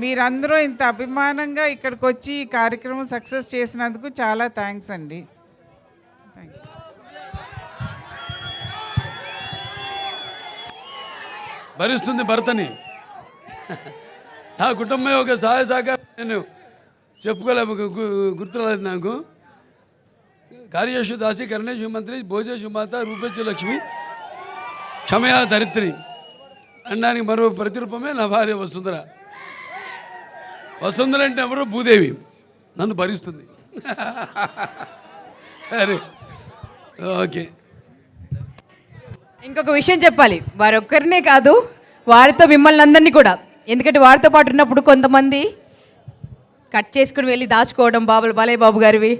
మీరందరూ ఇంత అభిమానంగా ఇక్కడికి వచ్చి ఈ కార్యక్రమం సక్సెస్ చేసినందుకు చాలా థ్యాంక్స్ అండి. థ్యాంక్ యూ భరిస్తుంది భర్తని. నా కుటుంబం ఒక సహాయ సహకారం. నేను చెప్పుకోలే గుర్తురాలేదు నాకు. కార్యేషు దాసి కరణేషు మంత్రి భోజేషు మాత రూపేషు లక్ష్మి క్షమయా ధరిత్రి అనడానికి మరో ప్రతిరూపమే నా భార్య వసుంధర. వసుంధర అంటే ఎవరు భూదేవి. నన్ను భరిస్తుంది. సరే. ఓకే. ఇంకొక విషయం చెప్పాలి. వారొక్కరినే కాదు వారితో మిమ్మల్ని అందరినీ కూడా. ఎందుకంటే వారితో పాటు ఉన్నప్పుడు కొంతమంది కట్ చేసుకుని వెళ్ళి దాచుకోవడం బాబులు బాలయ్య బాబు గారివి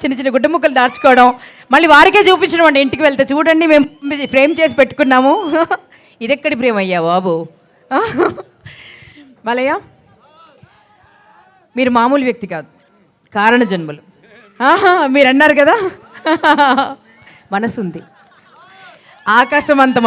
చిన్న చిన్న గుడ్డ ముక్కలు దాచుకోవడం. మళ్ళీ వారికే చూపించడం అండి ఇంటికి వెళ్తే. చూడండి మేము ఫ్రేమ్ చేసి పెట్టుకున్నాము. ఇదెక్కడి ప్రేమ అయ్యా బాబు? బాలయ్య? మీరు మామూలు వ్యక్తి కాదు. కారణ జన్మలు. ఆహా, మీరు అన్నారు కదా? మనసు ఉంది ఆకాశం అంత